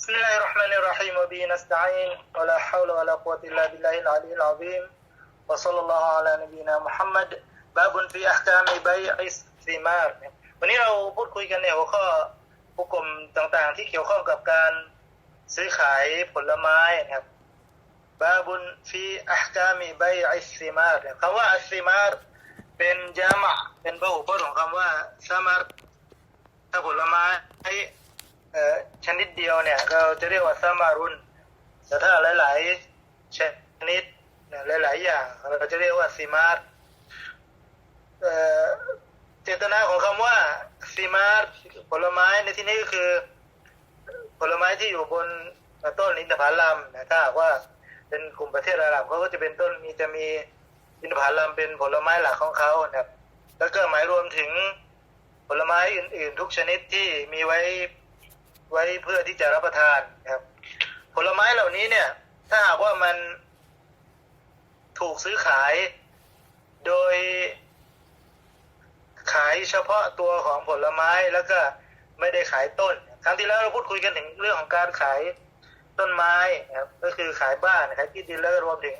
بسم الله الرحمن الرحيم وبه نستعين ولا حول ولا قوة إلا بالله العلي العظيم وصلى الله على نبينا محمد باب في أحكام بيع الثمار วันนี้เราพูดคุยกันในหัวข้อผู้กลมต่างๆ ที่เกี่ยวข้องกับการซื้อขายผลไม้นะครับบาบุนฟีอัฮกามีใบอิสซิมาร์คำว่าอัสซิมาร์เป็นยามะเป็นพหูพจน์ของคำว่าซามาร์ถ้าผลไม้เอ่อ ชนิดเดียวเนี่ย เราจะเรียกว่าซามารุนแต่ถ้าหลาย ๆ ชนิดหลาย ๆ อย่าง เราจะเรียกว่าซิมาร์เจตนาของคำว่าซิมาร์ผลไม้ในที่นี้ก็คือ ผลไม้ที่อยู่บนต้นอินทผลัมนะถ้าหากว่าเป็นกลุ่มประเทศอาหรับเขาก็จะเป็นต้นมีจะมีอินทผลัมเป็นผลไม้หลักของเขานะครับ แล้วก็หมายรวมถึงผลไม้อื่น ๆ ทุกชนิดที่มีไว้ ไว้เพื่อที่จะรับประทานครับ ผลไม้เหล่านี้เนี่ย ถ้าหากว่ามันถูกซื้อขาย โดยขายเฉพาะตัวของผลไม้แล้วก็ไม่ได้ขายต้น ครั้งที่แล้วเราพูดคุยกันถึงเรื่องของการขายต้นไม้ครับก็คือขายบ้านขายที่ดินแล้วก็รวมถึง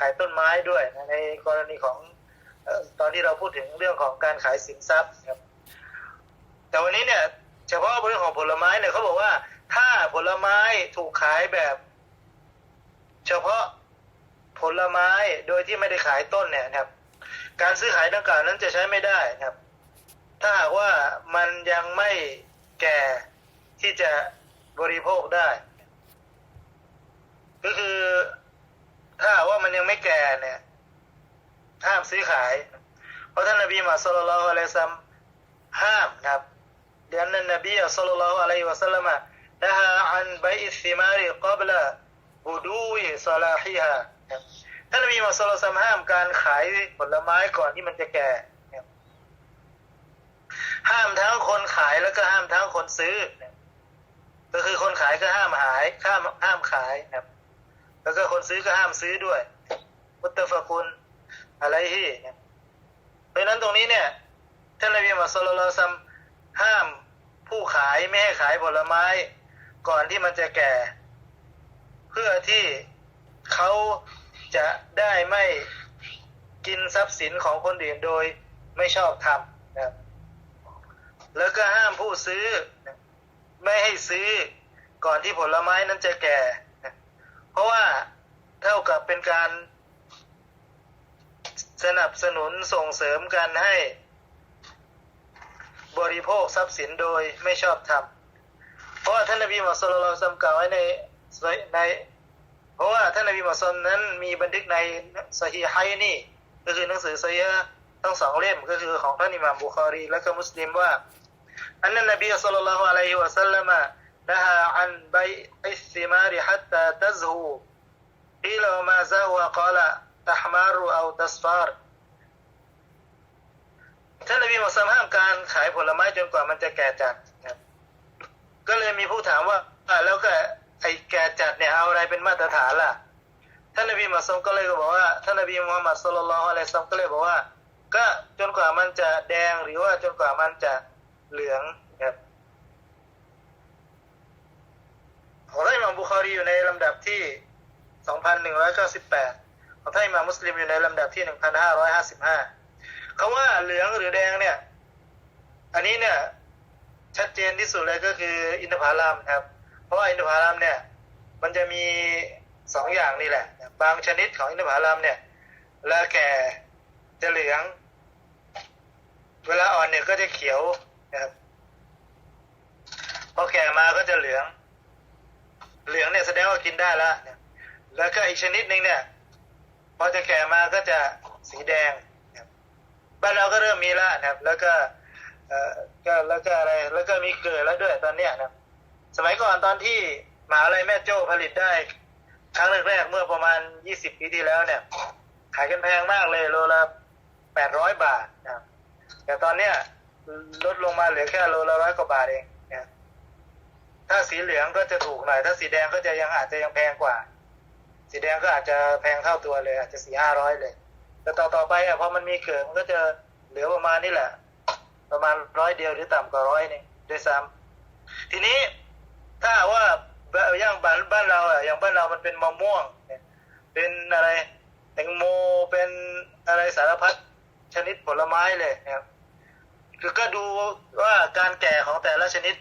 ขายต้นไม้ด้วยในกรณีของตอนที่เราพูดถึงเรื่องของการขายสินทรัพย์ครับ แต่วันนี้เนี่ย เฉพาะเรื่องของผลไม้เนี่ยเขาบอกว่า ถ้าผลไม้ถูกขายแบบ เฉพาะผลไม้โดยที่ไม่ได้ขายต้นเนี่ยครับ การซื้อขายดังกล่าวนั้นจะใช้ไม่ได้ครับ ถ้าหากว่ามันยังไม่แก่ที่จะบริโภคได้ ก็คือถ้าว่ามันยังไม่แก่เนี่ยห้ามซื้อขาย เพราะท่านนบีมุฮัมมัดศ็อลลัลลอฮุอะลัยซัมห้ามครับ เดือนนั้นนบีศ็อลลัลลอฮุอะลัยฮิวะซัลลัมนะฮะอันใบอิสซาลาลาฮิฮาครับท่านนบีมุฮัมมัดศ็อลลัลลอฮุอะลัยฮิวะซัลลัมห้ามการขายผลไม้ก่อนที่มันจะแก่ ห้ามทั้งคนขายแล้วก็ห้ามทั้งคนซื้อ ก็คือคนขายก็ห้ามหายห้ามห้ามขายนะครับ แล้วก็คนซื้อก็ห้ามซื้อด้วยมุตตะฟะกุลอะไรที่เพราะฉะนั้นตรงนี้เนี่ยท่านนบีมุฮัมมัดศ็อลลัลลอฮุอะลัยฮิวะซัลลัมห้าม ผู้ขายไม่ให้ขายผลไม้ ก่อนที่มันจะแก่ เพื่อที่เขาจะได้ไม่กินทรัพย์สินของคนอื่นโดยไม่ชอบทำนะครับแล้วก็ห้ามผู้ซื้อ ไม่ให้ซื้อก่อนที่ผลไม้นั้นจะแก่ เพราะว่าเท่ากับเป็นการสนับสนุนส่งเสริมการให้ บริโภคทรัพย์สินโดยไม่ชอบธรรมเพราะว่าท่านนบีมุฮัมมัดสุลลัลซัมกล่าวไว้ในใน เพราะว่าท่านนบีมุฮัมมัดสุลนั้นมีบันทึกในสฮีไฮนี่ก็คือหนังสือไซยะทั้งสองเล่มก็คือของท่านอิหม่ามบุคารีและก็มุสลิมว่าอันนั้นนบีสุลลัลฮุอะลัยฮิวะสัลลัมะนะฮะอันใบอิสติมาริฮัตตาตัซฮูอีลามาซาฮุกาละตะฮมารุเอาตัสฟาร์ ท่านนบีมุฮัมมัดห้ามการขายผลไม้จนกว่ามันจะแก่จัดครับ ก็เลยมีผู้ถามว่าอะแล้วก็ไอ้แก่จัดเนี่ยเอาอะไรเป็นมาตรฐานล่ะ ท่านนบีมุฮัมมัดก็เลยก็บอกว่าท่านนบีมุฮัมมัดศ็อลลัลออะลัยฮิวะซัมก็เลยบอกว่า ก็จนกว่ามันจะแดงหรือว่าจนกว่ามันจะเหลืองครับของท่านอิหม่ามบุคอรีอยู่ในลำดับที่ 2,198ของท่านอิหม่ามมุสลิมอยู่ในลำดับที่ 1,555 คำว่าเหลืองหรือแดงเนี่ย อันนี้เนี่ย ชัดเจนที่สุดเลยก็คืออินทผลัมครับ เพราะว่าอินทผลัมเนี่ย มันจะมีสองอย่างนี่แหละ บางชนิดของอินทผลัมเนี่ยเวลาแก่จะเหลือง เวลาอ่อนเนี่ยก็จะเขียวนะครับพอแก่มาก็จะเหลือง เหลืองเนี่ยแสดงว่ากินได้แล้วเนี่ยแล้วก็อีกชนิดหนึ่งเนี่ย พอจะแก่มาก็จะสีแดง บ้านเราก็เริ่มมีแล้วนะครับ แล้วก็เอ่อก็แล้วก็อะไร แล้วก็มีเกิดแล้วด้วยตอนเนี้ยนะครับสมัยก่อนตอนที่หมหาลัยแม่โจ้ผลิตได้ ครั้งแรกๆเมื่อประมาณ20ปีที่แล้วเนี่ย ขายกันแพงมากเลยโลละ800บาทนะครับแต่ตอนเนี้ยลดลงมาเหลือแค่โลละร้อยกว่าบาทเองนะถ้าสีเหลืองก็จะถูกหน่อย ถ้าสีแดงก็จะยังอาจจะยังแพงกว่า สีแดงก็อาจจะแพงเท่าตัวเลย อาจจะสี่ห้าร้อยเลย แต่ต่อต่อไปอะพอมันมีเกิดมันก็จะเหลือประมาณนี้แหละ ประมาณร้อยเดียวหรือต่ำกว่าร้อยนี่ด้วยซ้ำทีนี้ถ้าว่าย่างบ้านเราอะอย่างบ้านเรามันเป็นมะม่วงเนี่ยเป็นอะไรแตงโมเป็นอะไรสารพัดชนิดผลไม้เลยนะครับคือก็ดูว่าการแก่ของแต่ละชนิด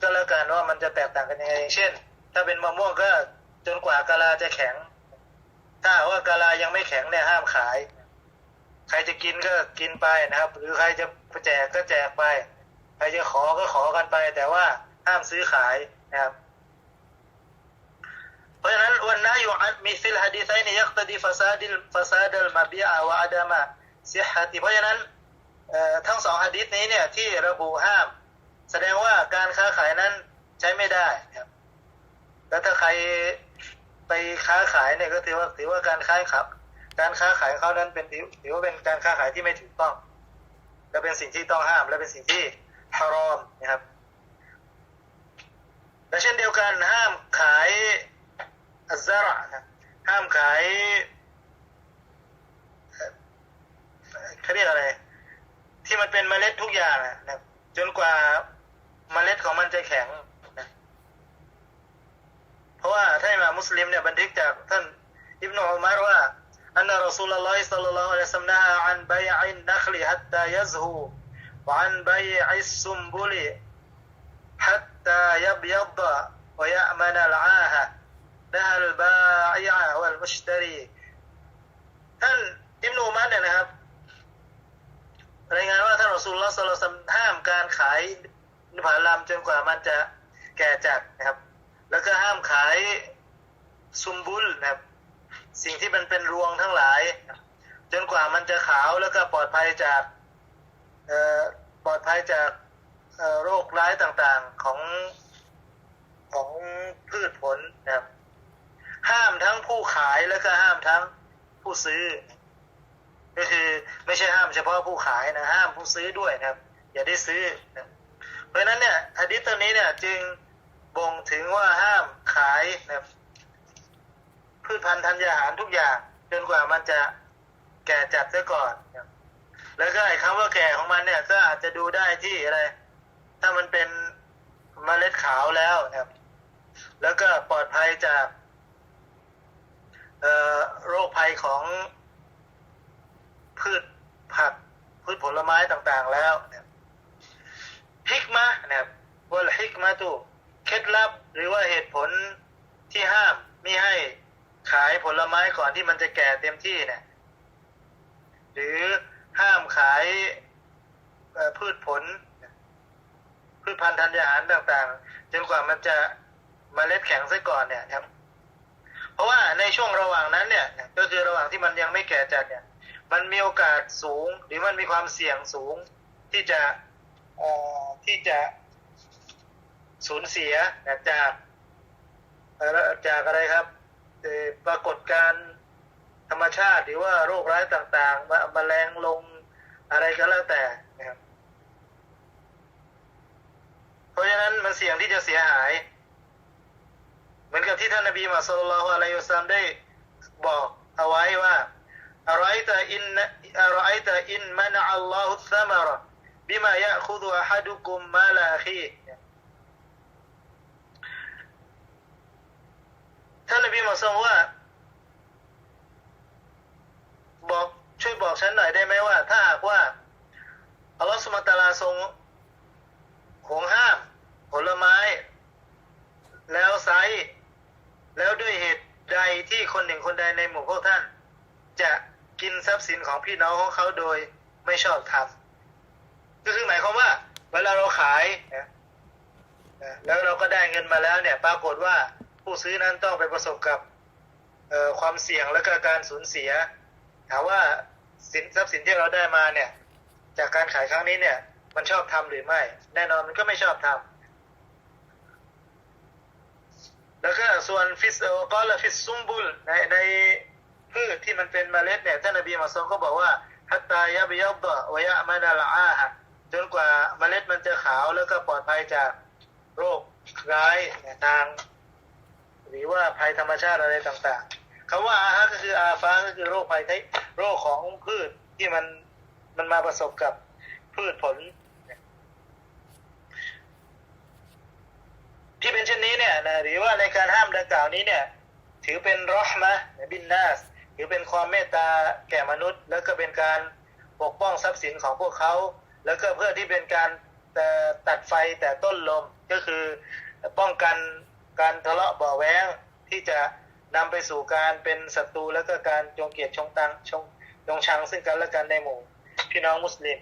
ก็แล้วกันว่ามันจะแตกต่างกันยังไงเช่น ถ้าเป็นมะม่วงก็จนกว่ากะลาจะแข็ง ถ้าว่ากะลายังไม่แข็งเนี่ยห้ามขาย ใครจะกินก็กินไปนะครับ หรือใครจะแจกก็แจกไป ใครจะขอก็ขอกันไป แต่ว่าห้ามซื้อขายนะครับ เพราะฉะนั้นวันนาอยู่มีฟิลฮะดีไซน์ยักตดีฟาซาดิลฟาซาดัลมาบิอาวะอาดามะเสียหติเพราะฉะนั้นทั้งสองฮะดีษนี้เนี่ยที่ระบุห้าม แสดงว่าการค้าขายนั้นใช้ไม่ได้ครับแล้วถ้าใครไปค้าขายเนี่ยก็ถือว่าถือว่าการค้าขับ การค้าขายของเขานั้นเป็นถือว่าเป็นการค้าขายที่ไม่ถูกต้อง และเป็นสิ่งที่ต้องห้าม และเป็นสิ่งที่ฮารอมนะครับและเช่นเดียวกันห้ามขายอัซาระนะห้ามขายเขาเรียกอะไร ที่มันเป็นเมล็ดทุกอย่างนะจนกว่าเมล็ดของมันจะแข็งนะเพราะว่าถ้ามามุสลิมเนี่ยบันทึกจากท่านอิบนุอุมัรว่า ซัลลัมนะฮะอันบัยอินนัคลิฮัตตายัซฮูวะอันบัยอิสซุมบุลิ حتى يبيض ويأمن العاهة نهى البائع والمشتري ท่านอิบนุอุมัรเนี่ยนะครับ รายงานว่าท่านรอซูลลอฮ์ศ็อลลัลลอฮุอะลัยฮิวะซัลลัมห้ามการขายนิพพานลามจนกว่ามันจะแก่จัดนะครับ แล้วก็ห้ามขายซุมบุลนะครับ สิ่งที่มันเป็นรวงทั้งหลาย จนกว่ามันจะขาวแล้วก็ปลอดภัยจากปลอดภัยจากโรคร้ายต่างๆของของพืชผลนะครับ ห้ามทั้งผู้ขายแล้วก็ห้ามทั้งผู้ซื้อ ก็คือไม่ใช่ห้ามเฉพาะผู้ขายนะห้ามผู้ซื้อด้วยนะครับ อย่าได้ซื้อนะเพราะฉะนั้นเนี่ยฮะดิษตัวนี้เนี่ยจึงบ่งถึงว่าห้ามขายนะครับ พืชพันธุ์ธัญญาหารทุกอย่าง จนกว่ามันจะแก่จัดซะก่อนแล้วก็ไอ้คำว่าแก่ของมันเนี่ย ก็อาจจะดูได้ที่อะไร ถ้ามันเป็นเมล็ดขาวแล้วนะครับ แล้วก็ปลอดภัยจากโรคภัยของพืชผักพืชผลไม้ต่างๆแล้วฮิกมะนะครับวัลฮิกมาตุเคล็ดลับ หรือว่าเหตุผลที่ห้ามไม่ให้ายผลไม้ก่อนที่มันจะแก่เต็มที่เนี่ย หรือห้ามขายพืชผล พืชพันธุ์ธัญญาหารต่างๆจนกว่ามันจะมเมล็ดแข็งซะก่อนเนี่ยครับ เพราะว่าในช่วงระหว่างนั้นเนี่ย ก็คือระหว่างที่มันยังไม่แก่จัดเนี่ย มันมีโอกาสสูง หรือมันมีความเสี่ยงสูงที่จะเอ่อที่จะสูญเสียจากจากอะไรครับ ปรากฏการธรรมชาติหรือว่าโรคร้ายต่างๆมาแมลงลงอะไรก็แล้วแต่นะครับเพราะฉะนั้นมันเสี่ยงที่จะเสียหาย เหมือนกับที่ท่านนบีมุฮัมมัดศ็อลลัลอฮุอะลัยฮิวะซัมได้บอกเอาไว้ว่าอะไรตะอินอะไรตะอินมะนอัลลอฮุสซะมะรบิมายะคุดุอะฮัดุกุมมาลาคี ท่านนบีมุฮัมมัดศ็อลลัลลอฮุว่า บอกช่วยบอกฉันหน่อยได้ไหมว่า ถ้าหากว่าอัลลอฮฺสุลตาราทรงห่วงห้าม ผลไม้ แล้วไซส์แล้วด้วยเหตุใดที่คนหนึ่งคนใดในหมู่พวกท่าน จะกินทรัพย์สินของพี่น้องของเขาโดยไม่ชอบธรรมก็คือหมายความว่า เวลาเราขายนะแล้วเราก็ได้เงินมาแล้วเนี่ย ปรากฏว่า ผู้ซื้อนั้นต้องไปประสบกับความเสี่ยงและก็การสูญเสีย ถามว่าสินทรัพย์สินที่เราได้มาเนี่ยจากการขายครั้งนี้เนี่ย มันชอบทำหรือไม่ แน่นอนมันก็ไม่ชอบทำแล้วก็ส่วนฟิสก็ละฟิสซุมบุลในในพืชที่มันเป็นเมล็ดเนี่ยท่านนบีมาซองก็บอกว่าฮัตตายะบยับดะวยะมานาลอาฮะจนกว่าเมล็ดมันจะขาวแล้วก็ปลอดภัยจากโรคร้ายทาง หรือว่าภัยธรรมชาติอะไรต่างๆคำว่าอาฮะก็คืออาฟ้าก็คือโรคภัยที่โรคของพืชที่มันมันมาประสบกับพืชผล ที่เป็นเช่นนี้เนี่ยนะหรือว่าในการห้ามดังกล่าวนี้เนี่ย ถือเป็นรอห์มะบินนาสถือเป็นความเมตตาแก่มนุษย์ แล้วก็เป็นการปกป้องทรัพย์สินของพวกเขา แล้วก็เพื่อที่เป็นการเอ่ตัดไฟแต่ต้นลมก็คือป้องกัน การทะเลาะเบาแว้งที่จะนำไปสู่การเป็นศัตรูแล้วก็การจงเกลียดชงตังชงจงชังซึ่งกันและกันในหมู่พี่น้องมุสลิม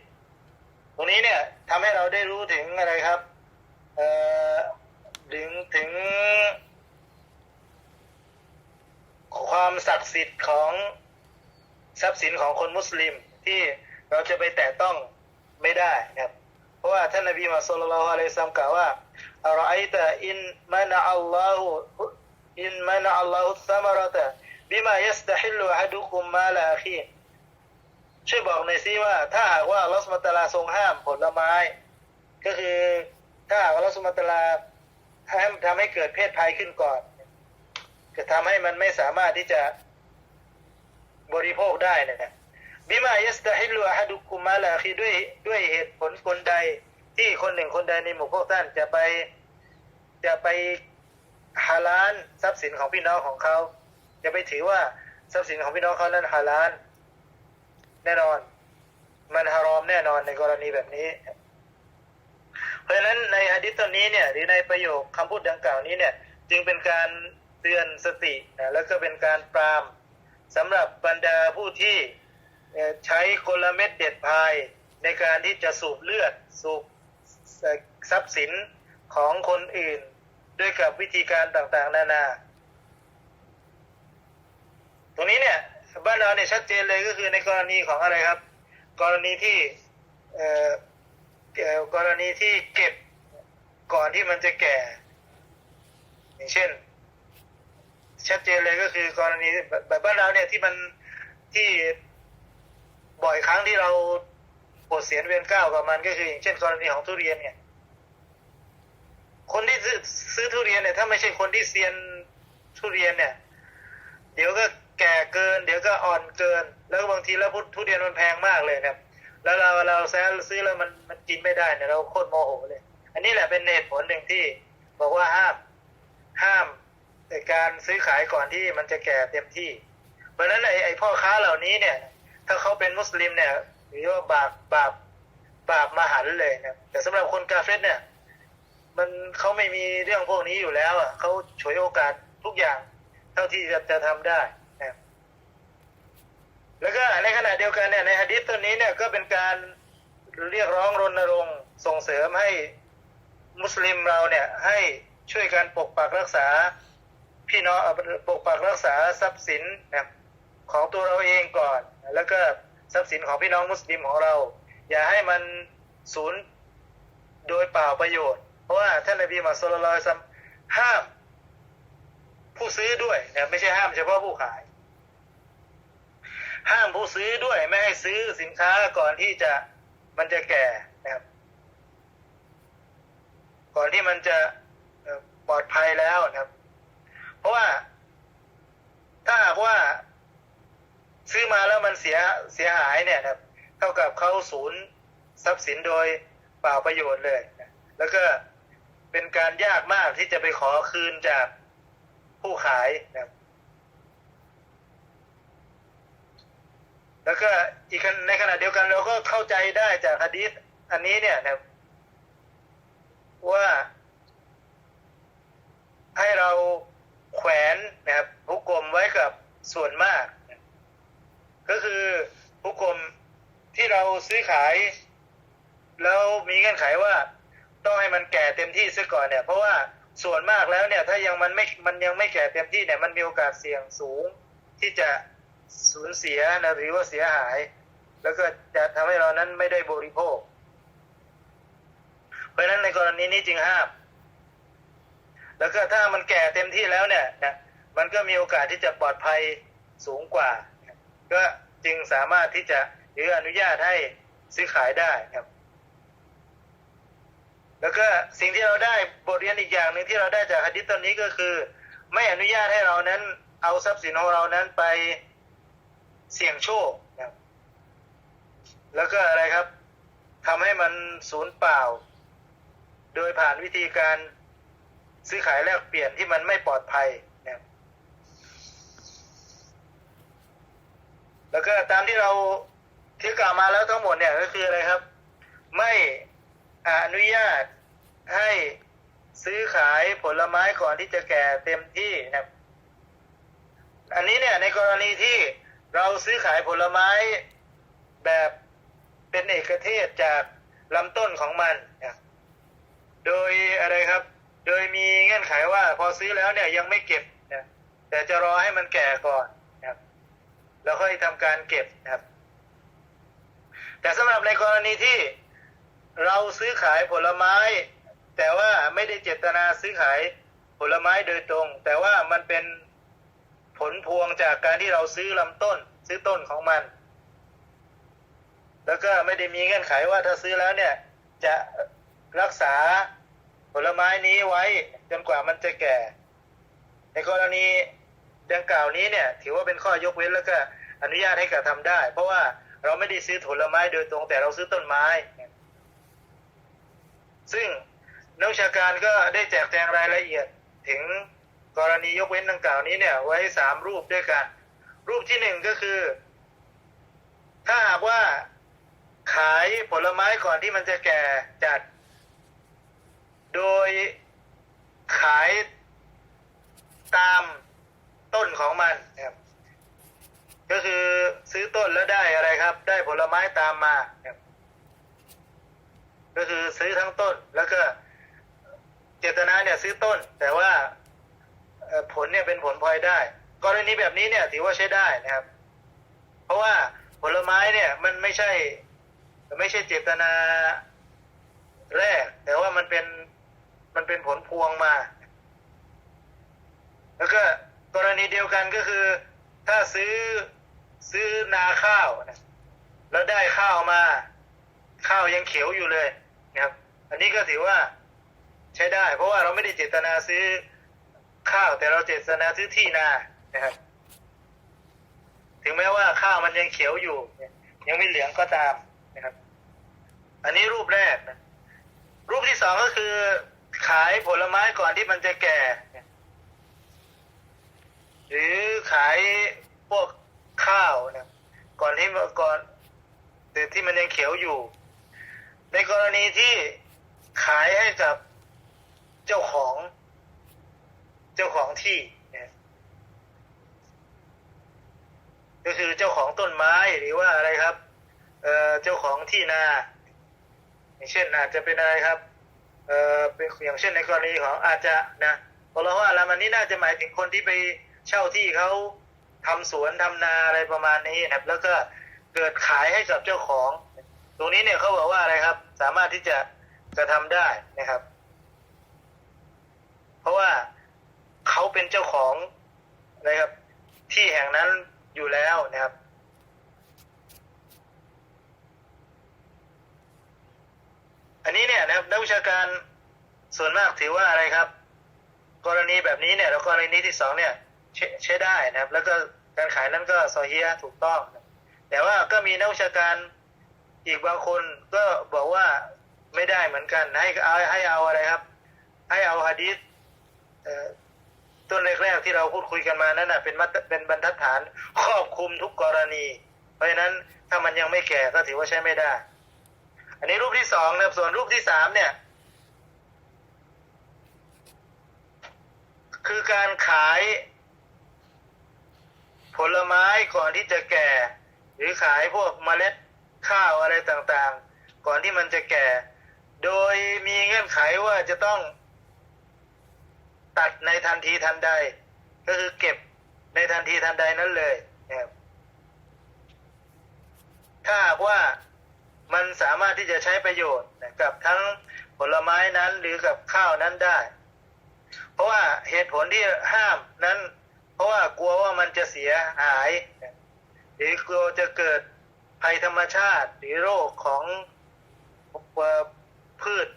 ตรงนี้เนี่ยทำให้เราได้รู้ถึงอะไรครับเอ่อถึงถึง ความศักดิ์สิทธิ์ของทรัพย์สินของคนมุสลิมที่เราจะไปแตะต้องไม่ได้นะครับ เพราะว่าท่านนบีมุฮัมมัดศ็อลลัลฮุอะลัยฮิวะซัลลัมกล่าวว่า อัลไรตะอินมานะอัลลอฮุอินมานะอัลลอฮุซัมารตะบิมายัสตะฮิลลุอะดุคุมมาลาคีช่วยบอกหน่อยสิว่า ถ้าหากว่าอัลอสุบฮาตาลาทรงห้ามผลไม้ ก็คือถ้าหากว่าอัลอสุบฮาตาลาห้ามทำให้เกิดเพศภัยขึ้นก่อนจะทำให้มันไม่สามารถที่จะบริโภคได้นะบิมายัสตะฮิลลุอะฮัดุคุมมาลาคีด้วยด้วยเหตุผลคนใด ที่คนหนึ่งคนใดในหมู่พวกท่านจะไปจะไปฮาลาลทรัพย์สินของพี่น้องของเขาจะไปถือว่าทรัพย์สินของพี่น้องเขานั้นฮาลาลแน่นอน มันฮารอมแน่นอนในกรณีแบบนี้ เพราะฉะนั้นในฮะดิษตัวนี้เนี่ย หรือในประโยคคำพูดดังกล่าวนี้เนี่ย จึงเป็นการเตือนสตินะแล้วก็เป็นการปรามสำหรับบรรดาผู้ที่ใช้กลเม็ดเด็ดพายในการที่จะสูบเลือดสูบ ทรัพย์สินของคนอื่น ด้วยกับวิธีการต่างๆ นานา ตรงนี้เนี่ยบ้านเราเนี่ยชัดเจนเลยก็คือในกรณีของอะไรครับ กรณีที่เอ่อกรณีที่เก็บก่อนที่มันจะแก่ อย่างเช่น ชัดเจนเลยก็คือกรณีแบบบ้านเราเนี่ยที่มันที่บ่อยครั้งที่เรา ปวดเสียนเวียนก้าวกับมันก็คืออย่างเช่นกรณีของทุเรียนเนี่ย คนที่ซื้อซื้อทุเรียนเนี่ยถ้าไม่ใช่คนที่เซียนทุเรียนเนี่ย เดี๋ยวก็แก่เกิน เดี๋ยวก็อ่อนเกิน แล้วบางทีแล้วทุเรียนมันแพงมากเลยนะครับ แล้วเราเราแซะซื้อแล้วมันมันกินไม่ได้เนี่ยเราโคตรโมโหเลย อันนี้แหละเป็นเหตุผลหนึ่งที่ บอกว่าห้ามห้ามในการซื้อขายก่อนที่มันจะแก่เต็มที่ เพราะฉะนั้นไอ้ไอ้พ่อค้าเหล่านี้เนี่ย ถ้าเขาเป็นมุสลิมเนี่ย ถือว่าบาปบาปบาปมหันเลยนะแต่สำหรับคนกาเฟรเนี่ย มันเขาไม่มีเรื่องพวกนี้อยู่แล้วอะเขาฉวยโอกาสทุกอย่าง เท่าที่จะจะทำได้นะแล้วก็ในขณะเดียวกันเนี่ยในฮะดิษตัวนี้เนี่ยก็เป็นการเรียกร้องรณรงค์ส่งเสริมให้มุสลิมเราเนี่ยให้ช่วยกันปกปักรักษา พี่น้องเอ่อปกปักรักษาทรัพย์สินนะของตัวเราเองก่อน แล้วก็ ทรัพย์สินของพี่น้องมุสลิมของเรา อย่าให้มันสูญโดยเปล่าประโยชน์ เพราะว่าท่านนบีมุฮัมมัดสุลลัลลอยซัลลัมห้ามผู้ซื้อด้วยนะไม่ใช่ห้ามเฉพาะผู้ขาย ห้ามผู้ซื้อด้วยไม่ให้ซื้อสินค้าก่อนที่จะมันจะแก่นะครับ ก่อนที่มันจะปลอดภัยแล้วนะครับ เพราะว่าถ้าหากว่า ซื้อมาแล้วมันเสียเสียหายเนี่ยนะครับ เท่ากับเขาสูญทรัพย์สินโดยเปล่าประโยชน์เลยนะแล้วก็เป็นการยากมากที่จะไปขอคืนจากผู้ขายนะครับ แล้วก็อีกในขณะเดียวกันเราก็เข้าใจได้จากฮะดีษอันนี้เนี่ยนะครับ ว่าให้เราแขวนนะครับหุกกลมไว้กับส่วนมาก ก็คือหุกกลมที่เราซื้อขาย แล้วมีเงื่อนไขว่า ต้องให้มันแก่เต็มที่ซะก่อนเนี่ย เพราะว่าส่วนมากแล้วเนี่ย ถ้ายังมันไม่มันยังไม่แก่เต็มที่เนี่ย มันมีโอกาสเสี่ยงสูง ที่จะสูญเสียนะหรือว่าเสียหาย แล้วก็จะทำให้เรานั้นไม่ได้บริโภค เพราะฉะนั้นในกรณีนี้จึงห้ามแล้วก็ถ้ามันแก่เต็มที่แล้วเนี่ยนะมันก็มีโอกาสที่จะปลอดภัยสูงกว่า ก็จึงสามารถที่จะหรืออนุญาตให้ซื้อขายได้ครับ แล้วก็สิ่งที่เราได้บทเรียนอีกอย่างหนึ่งที่เราได้จากฮะดิษตอนนี้ก็คือ ไม่อนุญาตให้เรานั้น เอาทรัพย์สินของเรานั้นไปเสี่ยงโชคนะครับแล้วก็อะไรครับทำให้มันสูญเปล่า โดยผ่านวิธีการซื้อขายแลกเปลี่ยนที่มันไม่ปลอดภัยนะครับ แล้วก็ตามที่เราที่กล่าวมาแล้วทั้งหมดเนี่ยก็คืออะไรครับ ไม่อนุญาตให้ซื้อขายผลไม้ก่อนที่จะแก่เต็มที่นะครับ อันนี้เนี่ยในกรณีที่เราซื้อขายผลไม้แบบเป็นเอกเทศจากลำต้นของมันนะโดยอะไรครับ โดยมีเงื่อนไขว่าพอซื้อแล้วเนี่ยยังไม่เก็บนะแต่จะรอให้มันแก่ก่อน แล้วค่อยทำการเก็บนะครับ แต่สำหรับในกรณีที่เราซื้อขายผลไม้ แต่ว่าไม่ได้เจตนาซื้อขายผลไม้โดยตรง แต่ว่ามันเป็นผลพวงจากการที่เราซื้อลำต้น ซื้อต้นของมัน แล้วก็ไม่ได้มีเงื่อนไขว่าถ้าซื้อแล้วเนี่ย จะรักษาผลไม้นี้ไว้จนกว่ามันจะแก่ ในกรณี ดังกล่าวนี้เนี่ยถือว่าเป็นข้อยกเว้นแล้วก็อนุญาตให้กระทำได้ เพราะว่าเราไม่ได้ซื้อผลไม้โดยตรงแต่เราซื้อต้นไม้ ซึ่งนักวิชาการก็ได้แจกแจงรายละเอียดถึงกรณียกเว้นดังกล่าวนี้เนี่ย ไว้สามรูปด้วยกัน รูปที่หนึ่งก็คือ ถ้าหากว่าขายผลไม้ก่อนที่มันจะแก่จัด โดยขายตาม ต้นของมันนะครับ ก็คือซื้อต้นแล้วได้อะไรครับ ได้ผลไม้ตามมาครับ ก็คือซื้อทั้งต้นแล้วก็ เจตนาเนี่ยซื้อต้น แต่ว่าผลเนี่ยเป็นผลพลอยได้ กรณีแบบนี้เนี่ยถือว่าใช้ได้นะครับ เพราะว่าผลไม้เนี่ยมันไม่ใช่ ไม่ใช่เจตนาแรก แต่ว่ามันเป็นมันเป็นผลพวงมา แล้วก็ กรณีเดียวกันก็คือ ถ้าซื้อซื้อนาข้าวนะแล้วได้ข้าวมา ข้าวยังเขียวอยู่เลยนะครับ อันนี้ก็ถือว่าใช้ได้ เพราะว่าเราไม่ได้เจตนาซื้อข้าว แต่เราเจตนาซื้อที่นานะครับถึงแม้ว่าข้าวมันยังเขียวอยู่ ยังไม่เหลืองก็ตามนะครับ อันนี้รูปแรกนะรูปที่สองก็คือ ขายผลไม้ก่อนที่มันจะแก่ หรือขายพวกข้าวนะก่อนที่ก่อนแต่ที่มันยังเขียวอยู่ ในกรณีที่ขายให้กับเจ้าของ เจ้าของที่นะก็คือเจ้าของต้นไม้หรือว่าอะไรครับเอ่อเจ้าของที่นา อย่างเช่นอาจจะเป็นอะไรครับเอ่อเป็นอย่างเช่นในกรณีของอาจจะนะเพราะเราว่าอะไรมันนี่น่าจะหมายถึงคนที่ไป เช่าที่เขาทำสวนทำนาอะไรประมาณนี้นะครับ แล้วก็เกิดขายให้กับเจ้าของ ตรงนี้เนี่ยเขาบอกว่าอะไรครับ สามารถที่จะกระทำได้นะครับ เพราะว่าเขาเป็นเจ้าของนะครับ ที่แห่งนั้นอยู่แล้วนะครับอันนี้เนี่ยนะครับนักวิชาการส่วนมากถือว่าอะไรครับ กรณีแบบนี้เนี่ยแล้วกรณีที่สองเนี่ย ใช้ได้นะครับ แล้วก็การขายนั้นก็ซอเฮียถูกต้อง แต่ว่าก็มีนักวิชาการอีกบางคนก็บอกว่าไม่ได้เหมือนกัน ให้เอาให้เอาอะไรครับ ให้เอาฮะดีษต้นแรกๆที่เราพูดคุยกันมานั้นนะเป็นมัเป็นบรรทัดฐานครอบคลุมทุกกรณี เพราะฉะนั้นถ้ามันยังไม่แก่ก็ถือว่าใช้ไม่ได้ อันนี้รูปที่สองนะครับส่วนรูปที่สามเนี่ย คือการขาย ผลไม้ก่อนที่จะแก่ หรือขายพวกเมล็ดข้าวอะไรต่างๆ ก่อนที่มันจะแก่ โดยมีเงื่อนไขว่าจะต้องตัดในทันทีทันใด ก็คือเก็บในทันทีทันใดนั้นเลยนะครับถ้าหากว่ามันสามารถที่จะใช้ประโยชน์กับทั้งผลไม้นั้นหรือกับข้าวนั้นได้ เพราะว่าเหตุผลที่ห้ามนั้น เพราะว่ากลัวว่ามันจะเสียหาย หรือกลัวจะเกิดภัยธรรมชาติ หรือโรคของพืช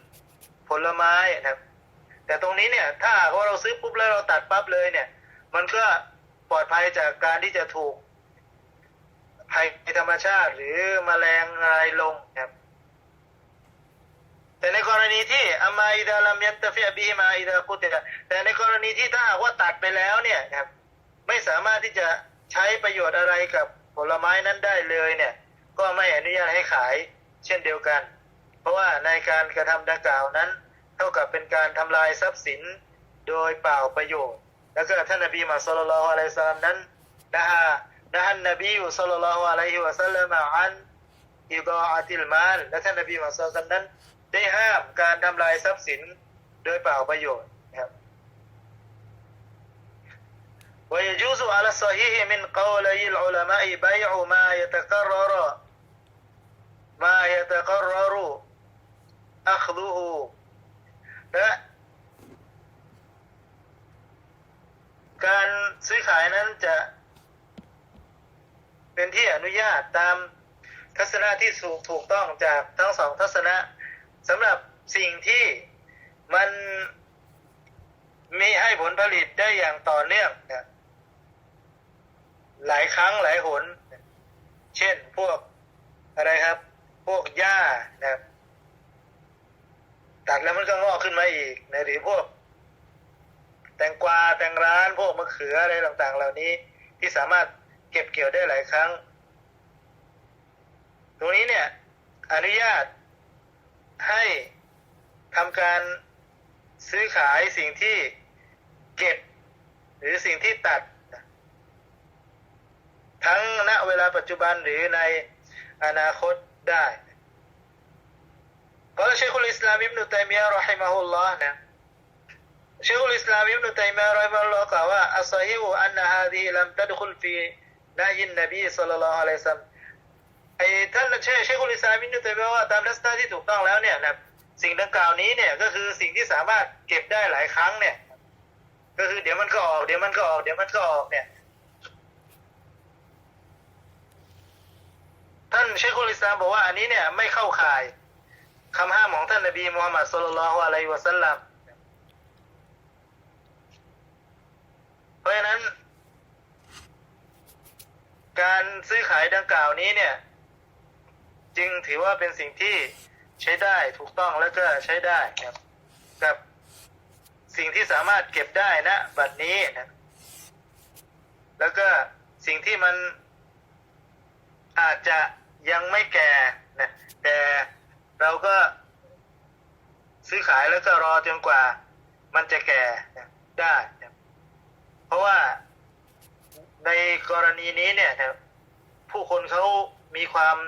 ผลไม้นะครับ แต่ตรงนี้เนี่ย ถ้าว่าเราซื้อปุ๊บแล้วเราตัดปั๊บเลยเนี่ย มันก็ปลอดภัยจากการที่จะถูกภัยธรรมชาติหรือมแมลงอะไรลงนะครับ แต่ในกรณีที่อามาอิดาลามียตเฟิอบีมาอิดาคุติละแต่ในกรณีที่ถ้าว่าตัดไปแล้วเนี่ยนะครับ ไม่สามารถที่จะใช้ประโยชน์อะไรกับผลไม้นั้นได้เลยเนี่ย ก็ไม่อนุญาตให้ขายเช่นเดียวกัน เพราะว่าในการกระทำดังกล่าวนั้น เท่ากับเป็นการทำลายทรัพย์สินโดยเปล่าประโยชน์ แล้วก็ท่านนบีมุฮัมมัดศ็อลลัลอฮุอะลัยซัลลัมนั้นนะฮะนะฮันนบีศ็อลลัลลอฮุอะลัยฮิวะซัลลัมอันอิดาอะติลมาลและท่านนบีมุฮัมมัดศ็อลลัลลอฮุลลลัมนั้น ได้ห้ามการทำลายทรัพย์สินโดยเปล่าประโยชน์นะครับ ويجوز على الصحيح من قولي العلماء بيع ما يتقرر ما يتقرر أخذه และการซื้อขายนั้นจะเป็นที่อนุญาตตามทัศนะที่ถูกถูกต้องจากทั้งสองทัศนะสำหรับสิ่งที่มันมีให้ผลผลิตได้อย่างต่อเนื่องนะ หลายครั้งหลายหน เช่นพวกอะไรครับ พวกหญ้านะครับตัดแล้วมันก็งอกขึ้นมาอีกนะหรือพวก แตงกวาแตงร้านพวกมะเขืออะไรต่าง ๆ เหล่านี้ที่สามารถเก็บเกี่ยวได้หลายครั้ง ตรงนี้เนี่ย อนุญาตให้ทำการซื้อขายสิ่งที่เก็บ หรือสิ่งที่ตัด ทั้งณเวลาปัจจุบันหรือในอนาคตได้กล่าวเชคุลอิสลามิบนุตัยมียะรอฮิมะฮุลลอฮ์นะเชคุลอิสลามิบนุตัยมียะรอฮิมะฮุลลอฮ์กล่าวว่าอัสฮิอันนะฮาดีลัมตัดคุลฟีนายินนบีสัลลัลลอฮุอะลัยฮิสัมไอ้ท่านเชคุลอิสลามิบนุตัยมียะว่าตามทัศนะที่ถูกต้องแล้วเนี่ยนะสิ่งดังกล่าวนี้เนี่ยก็คือสิ่งที่สามารถเก็บได้หลายครั้งเนี่ย ก็คือเดี๋ยวมันก็ออกเดี๋ยวมันก็ออกเดี๋ยวมันก็ออกเนี่ย เชคุลิสลามบอกว่าอันนี้เนี่ยไม่เข้าข่ายคำห้ามของท่านนบีมูฮัมมัดสุลลัลลอฮุอะลัยวะสัลลัมเพราะฉะนั้น การซื้อขายดังกล่าวนี้เนี่ย จึงถือว่าเป็นสิ่งที่ใช้ได้ถูกต้องแล้วก็ใช้ได้ครับ กับสิ่งที่สามารถเก็บได้นะบัดนี้นะแล้วก็สิ่งที่มันอาจจะ ยังไม่แก่นะแต่เราก็ซื้อขายแล้วก็รอจนกว่า มันจะแก่ได้เพราะว่าในกรณีนี้เนี่ยครับผู้คนเขามีความ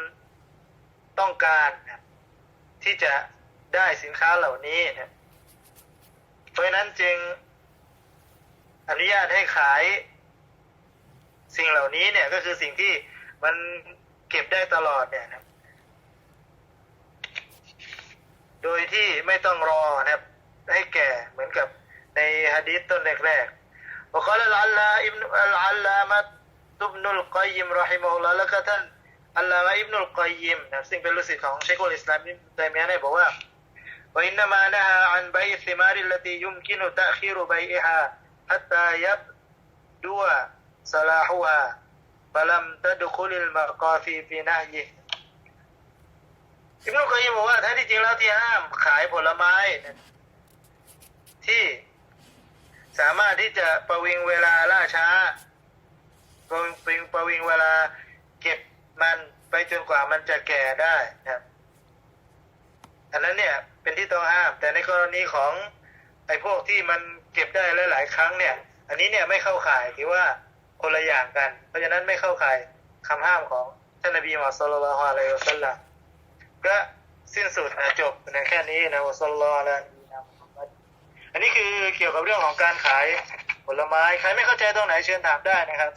ต้องการนะที่จะได้สินค้าเหล่านี้นะเพราะนั้นจึงอนุญาตให้ขายสิ่งเหล่านี้เนี่ยก็คือสิ่งที่มัน เก็บได้ตลอดเนี่ยนะครับ โดยที่ไม่ต้องรอนะครับ ให้แก่เหมือนกับในฮะดีษต้นแรกๆ وقال العلامة ابن العلامة ابن القيم رحمه الله แล้วก็ท่านอัลลามะอิบนุลกอยยิมนะซึ่งเป็นลูกศิษย์ของเชคุลอิสลามอิบนุตัยมียะห์เนี่ยบอกว่า وإنما نهى عن بيع الثمار التي يمكن تأخير بيعها حتى يبدو صلاحها فلم تدخل المقافي في نهيه อิบนุกอยยิมบอกว่าแท้ที่จริงแล้วที่ห้ามขายผลไม้นะที่สามารถที่จะประวิงเวลาล่าช้า ประวิงประวิงเวลาเก็บมันไปจนกว่ามันจะแก่ได้นะครับอันนั้นเนี่ยเป็นที่ต้องห้าม แต่ในกรณีของไอ้พวกที่มันเก็บได้หลาย ๆ ครั้งเนี่ย อันนี้เนี่ยไม่เข้าข่ายถือว่า คนละอย่างกัน เพราะฉะนั้นไม่เข้าข่ายคำห้ามของท่านนบีมุฮัมมัดศ็อลลัลฮุอลัยวะซัลลัมก็สิ้นสุดนะจบในแค่นี้นะสุลลัลลอฮุอะลัยฮิวะอันนี้คือเกี่ยวกับเรื่องของการขายผลไม้ ใครไม่เข้าใจตรงไหนเชิญถามได้นะครับ